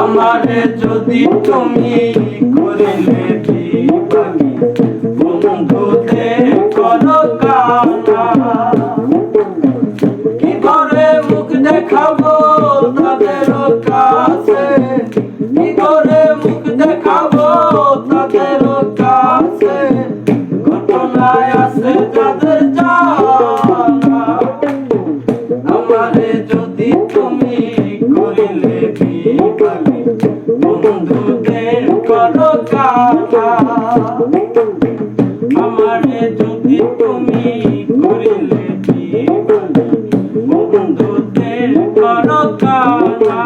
আমারে যদি তুমি করিলে বিপাগি বন্ধুতে করো কাটা কি করে মুখ দেখাবো তাদের কাছে কি করে মুখ দেখাবো তাদের আমারে যদি তুমি করিলে বিভাগে বন্ধুদের করো আমারে যদি তুমি করিলে বিভাগে বন্ধুদের করো কানা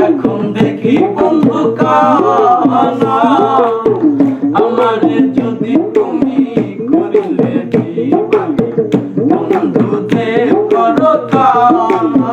এখন দেখি বন্ধু কানা আমার যদি তুমি করিলে বন্ধু দে করো কানা